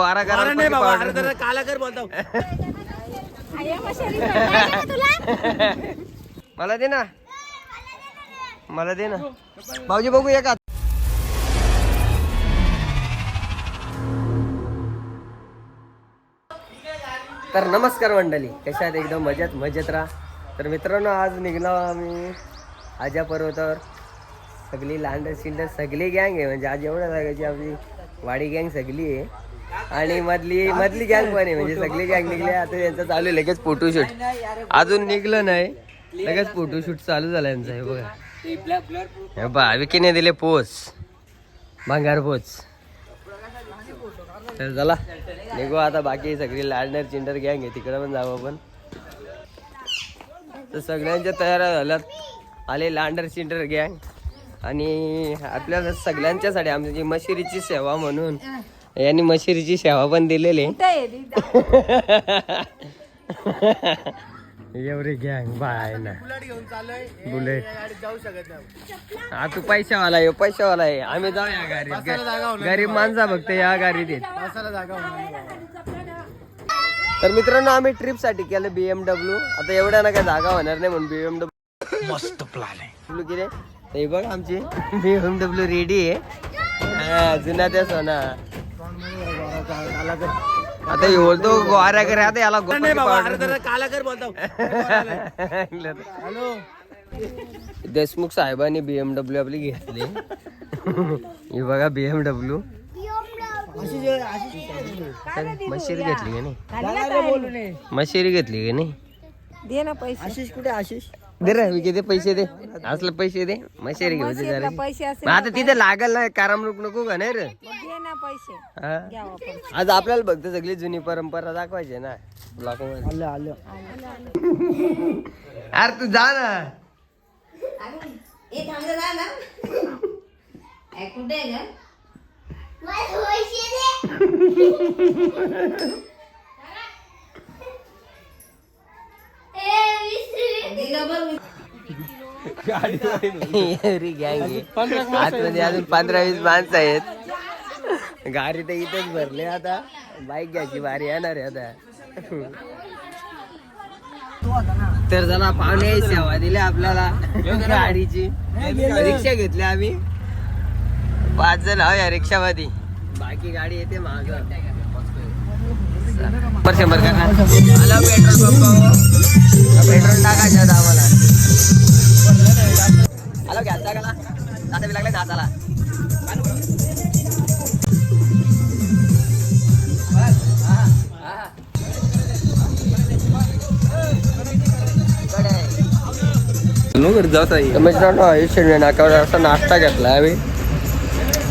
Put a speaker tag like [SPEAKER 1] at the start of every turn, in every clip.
[SPEAKER 1] बारा करा
[SPEAKER 2] अरे नाही बाबा अरे जरा काला कर बोलतो.
[SPEAKER 1] मला दे ना. मला दे ना. भाऊजी बघू एका तर नमस्कार मंडळी कशात एकदम मजेत मजेत राहा. तर मित्रांनो आज निघलो आम्ही आजा पर्वतावर. सगळी लांड सिंड सगळी गँग आहे. म्हणजे आज एवढ्या जागाची आपली वाडी गँग सगळी आहे. आणि मधली मधली गँग पण आहे म्हणजे सगळी गँग निघली. आता यांचं चालू आहे लगेच फोटोशूट अजून निघलं नाही. लगेच फोटोशूट चालू झाला यांचं हे बघा. हे बा विकीने दिले पोच. भांगार पोच. तर चला निघू आता बाकी सगळी लाडणर चिंडर गँग आहे तिकडं पण जाऊ आपण. तर सगळ्यांच्या तयाऱ्या झाल्यात. आले लांडर चिंडर गँग आणि आपल्या सगळ्यांच्यासाठी आमची मशिरीची सेवा म्हणून यांनी मशिरीची सेवा पण दिलेली. एवढी गँग बाय ना.
[SPEAKER 2] घेऊन चाललोय.
[SPEAKER 1] बुलेट.
[SPEAKER 2] गाडीत जाऊ शकत नाही.
[SPEAKER 1] हा तू पैशावाला आहे पैशावाला आहे. आम्ही जाऊ या गाडीत. गरीब माणसा फक्त या गाडीत. तर मित्रांनो आम्ही ट्रिपसाठी केलं बीएमडब्ल्यू आता एवढ्या ना काय जागा होणार नाही म्हणून बीएमडब्ल्यू
[SPEAKER 2] मस्त प्लॅन आहे.
[SPEAKER 1] किती हे बघ आमची बीएमडब्ल्यू रेडी आहे. हा, जुना त्या सोना. आता बोलतो गोवाऱ्या करे आता याला
[SPEAKER 2] नाही बाबा अरे
[SPEAKER 1] गोपाळ
[SPEAKER 2] जरा काला कर बोलतो. हॅलो.
[SPEAKER 1] देशमुख साहेबांनी बीएमडब्ल्यू आपली घेतली. ही बघा बीएमडब्ल्यू मशिरी घेतली का नाही? मशिरी घेतली का नाही?
[SPEAKER 3] दे ना पैसे.
[SPEAKER 2] आशिष कुठे आशिष
[SPEAKER 1] दे रे मी किती पैसे दे? असले पैसे दे. मशिरी घेऊ जरा
[SPEAKER 3] पैसे
[SPEAKER 1] आता तिथे लागल ना कारामरूप नको का नाही रे?
[SPEAKER 3] ना पैसे.
[SPEAKER 1] हा?
[SPEAKER 3] घ्यावं
[SPEAKER 1] आज आपल्याला फक्त सगळी जुनी परंपरा दाखवायची आहे ना ब्लॉकमध्ये.
[SPEAKER 2] आलं आलं.
[SPEAKER 1] अरे तू जा ना. आहे आतमध्ये अजून पंधरा वीस माणसं आहेत. गाडी तर इथेच भरले आता. बाईक घ्यायची बारी येणार आहे आता. तर जरा पाहुणे सेवा दिली आपल्याला. गाडीची. रिक्षा घेतली आम्ही. पाच जण आहो या रिक्षावादी बाकी गाडी येते माग. शंभर शंभर का? आला पेट्रोल पंप पेट्रोल टाकायचं आता आम्हाला. हॅलो गॅस टाकायला आता मी लागला दाताला मित्रांनो आयुष्य नाकावर असा नाश्ता घेतला आम्ही.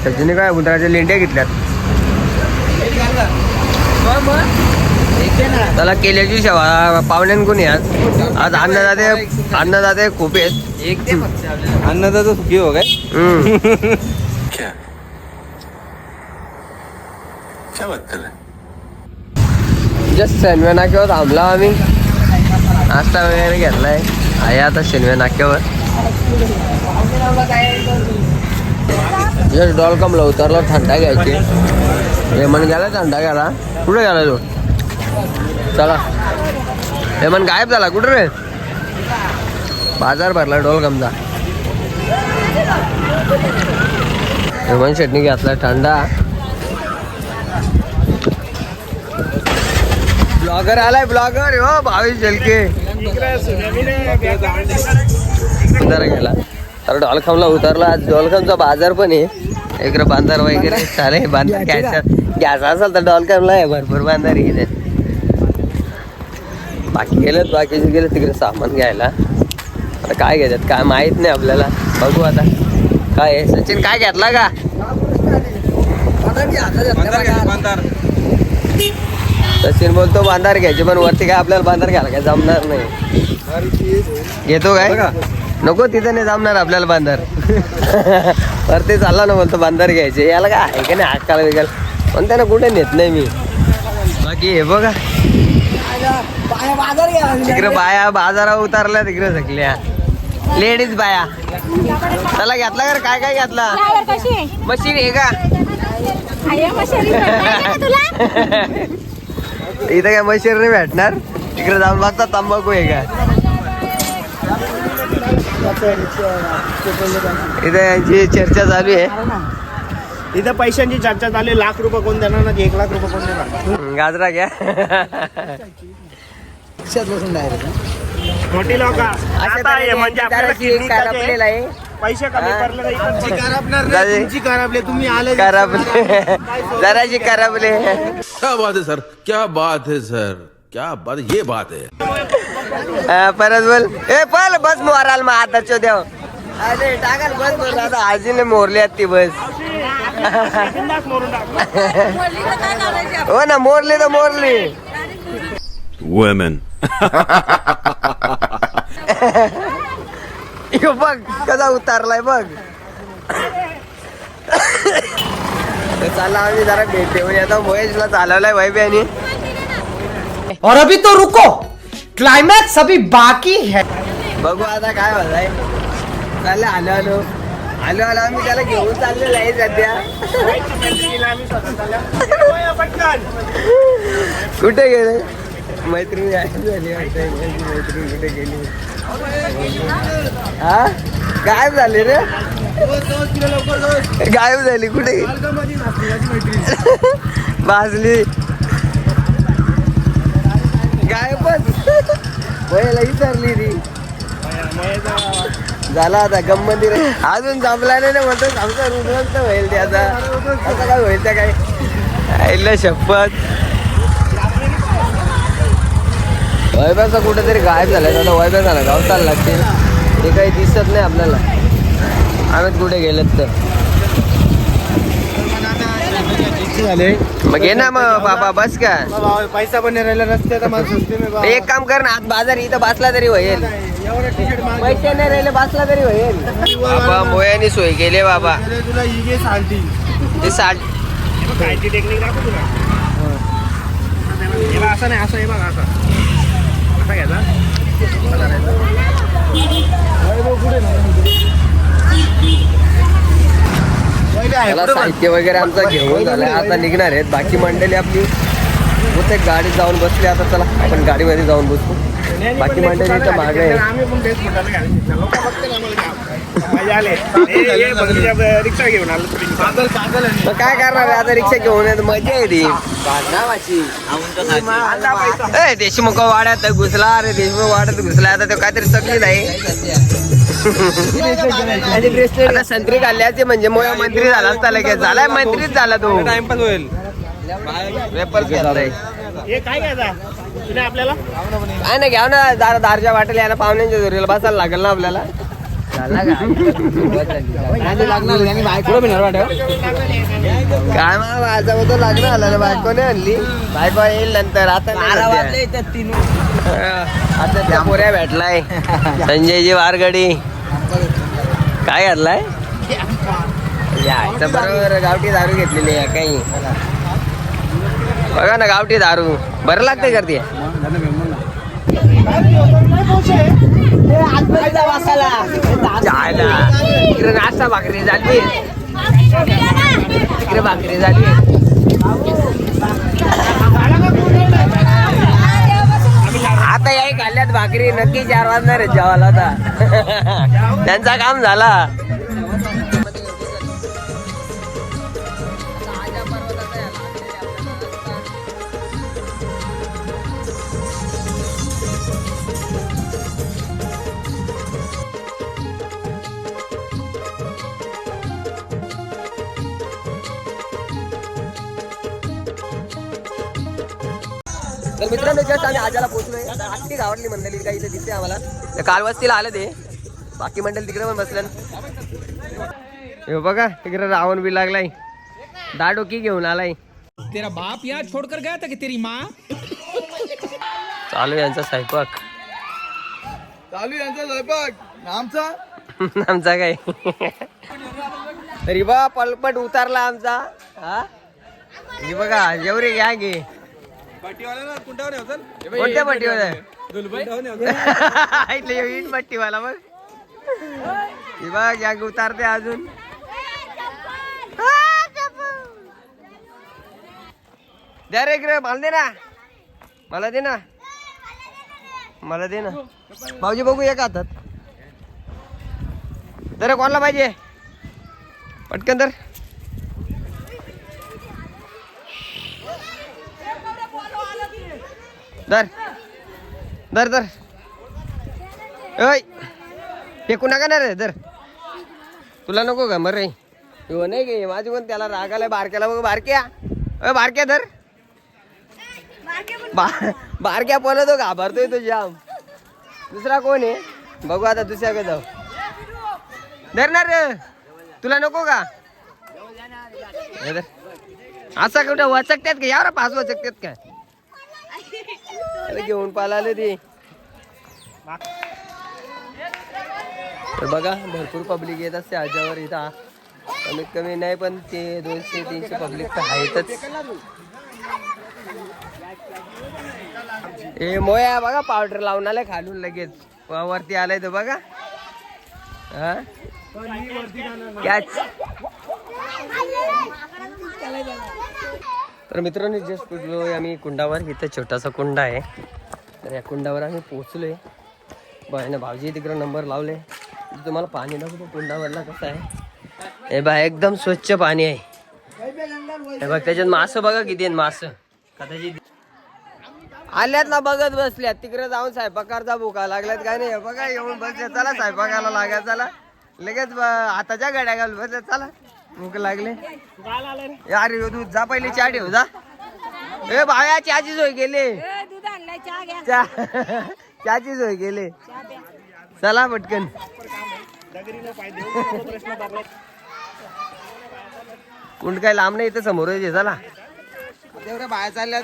[SPEAKER 1] त्याच्याने काय उंदराच्या लेंड्या घेतल्यात. त्याला केल्याची सेवा पाहुण्यान कोणी आज? आज अन्नदाते अन्नदाते खूप आहेत. एक ते
[SPEAKER 2] अन्नदाता सुखी हो काय?
[SPEAKER 1] जस्ट शनव्या नाक्यावर थांबला आम्ही. नाश्ता वगैरे घेतलाय. आहे आता शिनवे नाक्यावर. जस्ट डॉलकमला उतरला थंडा घ्यायची. हेमन गेला थंडा गेला कुठे गेला तो? चला. हेमन गायब झाला. कुठे रे? बाजार भरला डोलकमचा हेमन चटणी घेतला थंडा. ब्लॉगर आलाय ब्लॉगर हो भावेश जलके बाजार गेला तर डॉलखामला उतरला आज डॉलखामचा बाजार पण आहे. इकडे बांधार वगैरे चालेल बांधार घ्यायचा घ्यायचा. असेल तर डॉलखामला आहे भरपूर बांधार इथे. बाकी गेलेत बाकीचे गेले तिकडे सामान घ्यायला. आता काय घेतात काय माहीत नाही आपल्याला. बघू आता. काय आहे? सचिन काय घेतला का? सचिन बोलतो बांधार घ्यायचे पण वरती काय आपल्याला बांधार घ्यायला काय जमणार नाही. घेतो काय? नको तिथं नाही जमणार आपल्याला बांधार. वरती चालला ना बोलतो बांधार घ्यायचे. याला काय आहे का नाही अक्काला बिकाल? पण त्यांना कुठे नेत नाही मी. बाकी हे बघा. तिकडे बाया बाजारावर उतरल्या तिकडे सगळ्या. लेडीज बाया. त्याला घेतला का? काय काय घेतला?
[SPEAKER 3] कशी?
[SPEAKER 1] मशीन आहे का? इथं काय मशीर नाही भेटणार. तिकडे जाऊन बघता तंबाखू आहे का इथं यांची चर्चा चालू आहे.
[SPEAKER 2] इथं पैशांची चर्चा चालू आहे. लाख रुपये कोण देणार ना एक लाख रुपये कोण देणार
[SPEAKER 1] गाजरा घ्या.
[SPEAKER 2] मोठी लोक. म्हणजे आपल्याला
[SPEAKER 1] आहे.
[SPEAKER 2] पैसे कमी
[SPEAKER 1] हा.
[SPEAKER 2] पडले तर इकडची
[SPEAKER 1] दादा,
[SPEAKER 2] तुमची कार तुम्ही आले
[SPEAKER 1] कराबले जराशी कराबले
[SPEAKER 4] क्या बात है सर? क्या बात है सर? क्या बात ये बात है।
[SPEAKER 1] हा, परत बोल. ए पल बस मोराल मग आताच्या देव अरे टाकाल बस बोल आता आजीने मोरली आहेत ती बस.
[SPEAKER 2] बिनधास्त मारून टाक.
[SPEAKER 1] हो ना मोरली तर मोरली.
[SPEAKER 4] वुमेन
[SPEAKER 1] उतारलाय बघ. तर चला आम्ही जरा भेट देऊन येतो. महेशला चालवलाय वैब्यानी
[SPEAKER 5] और अभी तो रुको। क्लाइमैक्स अभी बाकी है।
[SPEAKER 1] बघू आता काय होत चाललं आलो आलो आलो आलो आम्ही त्याला घेऊन चाललेलो आहे सध्या. कुठे गेले? मैत्रिणी. मैत्रीण कुठे गेली? हा? गायब झाले रे. गायब झाली कुठे? भाजली. गायबच वयाला विचारली ती. झाला आता गंमत रे. अजून जमला नाही ना म्हणतो आमचा उद्ध्वस्त होईल त्याचा आता. काय होईल त्या काय? आईला शपथ. वैभवचा कुठेतरी गायब झालाय. आता वैभव झाला गावताला लागते ते काही दिसत नाही आपल्याला. आम्ही कुठे गेलेत तर.
[SPEAKER 2] झाले
[SPEAKER 1] मग ये ना मग बाबा बस का?
[SPEAKER 2] पैसा पण नाही राहिला रस्त्यात
[SPEAKER 1] एक काम कर ना आज बाजार इथं बसला तरी होईल. पैसे नाही राहिले बसला तरी होईल. बाबा मोयाने सोय केले बाबा.
[SPEAKER 2] तुला ही घे साल्टी
[SPEAKER 1] ते साठ
[SPEAKER 2] खायची टेक्निक दाखव तुला असं नाही असं हे बघा असं. असा घ्यायचा
[SPEAKER 1] साहित्य वगैरे आमचा घेऊन झालाय. आता निघणार आहेत. बाकी मंडळी आपली प्रत्येक गाडीत जाऊन बसली. आता चला आपण गाडीमध्ये जाऊन बसू. बाकी मंडळी इथं मागे आहे.
[SPEAKER 2] रिक्षा घेऊन आलो. तुम्ही.
[SPEAKER 1] मग काय करणार आहे? आता रिक्षा घेऊन येत. मजा येते ए, देशमुख वाड्यात घुसला अरे देशमुख वाड्यात घुसला आता तो काहीतरी तकलीफ आहे. आता संत्री काढल्याचे म्हणजे मोया मंत्री झाला असता लगेच. झालाय मंत्रीच झाला तो.
[SPEAKER 2] टाइमपास होईल हे काय घ्यायचा? आपल्याला?
[SPEAKER 1] काय नाही घ्या ना दार दारच्या वाटेला याला पाहुण्यांच्या जोरीला बसायला लागेल ना आपल्याला. काय मग माझा होतं लग्न आलं ना बायको नाही आणली. बायको येईल नंतर. आता. आता त्या पोऱ्या भेटलाय. संजयजी वारगडी. काय घातलाय? यायचं बरोबर गावठी दारू घेतलेली आहे काही. बघा ना गावठी दारू. बरं लागते करते जायला इकडे नाश्ता भाकरी झाली. इकडे भाकरी झाली. आता याही खाल्ल्यात भाकरी. नक्की चार वाजणार आहे जेवायला आता. त्यांचा काम झाला. तर मित्रांनो जस्ट आम्ही आजाला पोहोचलोय. आत्ती गावातली मंडळी काही इथे दिसते आम्हाला. काल वस्तीला आलं ते. बाकी मंडळी तिकडे पण बसलं हे बघा तिकडे रावण बी लागलाय. दाडोकी घेऊन आलाय.
[SPEAKER 5] तेरा बाप यहाँ छोड़कर गया था कि तेरी माँ?
[SPEAKER 1] चालू यांचा स्वयंपाक.
[SPEAKER 2] चालू यांचा स्वयंपाक. आमचा?
[SPEAKER 1] आमचा काय? तरी बा पलपट उतारला आमचा. हा? हे बघा जेवढे घ्या गे कोणत्या पट्टीवर इथले वीट पट्टीवाला बघ हे बघ गॅग उतारते अजून. द्या रे इकडे मला दे ना. मला दे ना. मला दे ना. भाऊजी बघू एक हातात. जरा कोणाला पाहिजे? पटकन तर धर धर धर अय फेकू नका ना रे? धर तुला नको का? मर रे. हो नाही गे माझी कोण त्याला राग आलाय. बारक्याला बघ बारक्या. अय बारक्या धर बा बारक्या पळतो घाबरतोय तो जाम. दुसरा कोण आहे? बघू आता दुसऱ्याकडे जाऊ. धर ना रे. तुला नको का? हे धर. असा कुठं वचकतात का? यावर पाच वचकतात का? अरे घेऊन पालाले ती. तर बघा भरपूर पब्लिक येत असते आजावर इथं. कमीत कमी नाही पण ते दोनशे तीनशे पब्लिक तर आहेतच. ए मोया बघा पावडर लावून आलाय खालून लगेच. वरती आलाय तो बघा. हा? कॅच तर मित्रांनो जस्ट पोचलोय आम्ही कुंडावर इथं छोटासा कुंडा आहे. तर या कुंडावर आम्ही पोचलो आहे बाय ना भाऊजी तिकडं नंबर लावले. तुम्हाला पाणी दाखवतो कुंडावरला कसं आहे? हे बा एकदम स्वच्छ पाणी आहे. हे बघ त्याच्यात मासं बघा किती आहेत मासं. कदाचित आल्यात ना बघत बसल्यात. तिकडे जाऊन स्वयंपाकारचा भुका लागल्यात काय नाही? हे बघा येऊन बसले. चला स्वयंपाकाला लागा चला. लगेच हाताच्या गाड्या घालून बसल्या चला. भूक लागले. यार तू जा पहिले चहा ठेव जा. ए भाया चहाची सोय गेली
[SPEAKER 3] दूध
[SPEAKER 1] चहाची सोय गेली चला पटकन. कुंड काय लांब नाही इथं समोर चला. तेवढ्या बाया चालल्यात.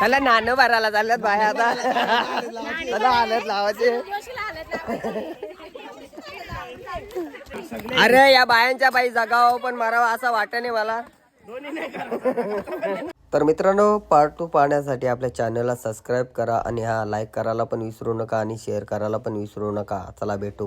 [SPEAKER 1] चला नाणं भरायला चालल्यात बाया आता. चला लावायचे. अरे या बायांच्या बाई जगाव पण मारावं असं वाटत नाही मला. तर मित्रांनो पार्ट टू पाहण्यासाठी आपल्या चॅनलला सबस्क्राईब करा आणि हा लाईक करायला पण विसरू नका आणि शेअर करायला पण विसरू नका. चला भेटू.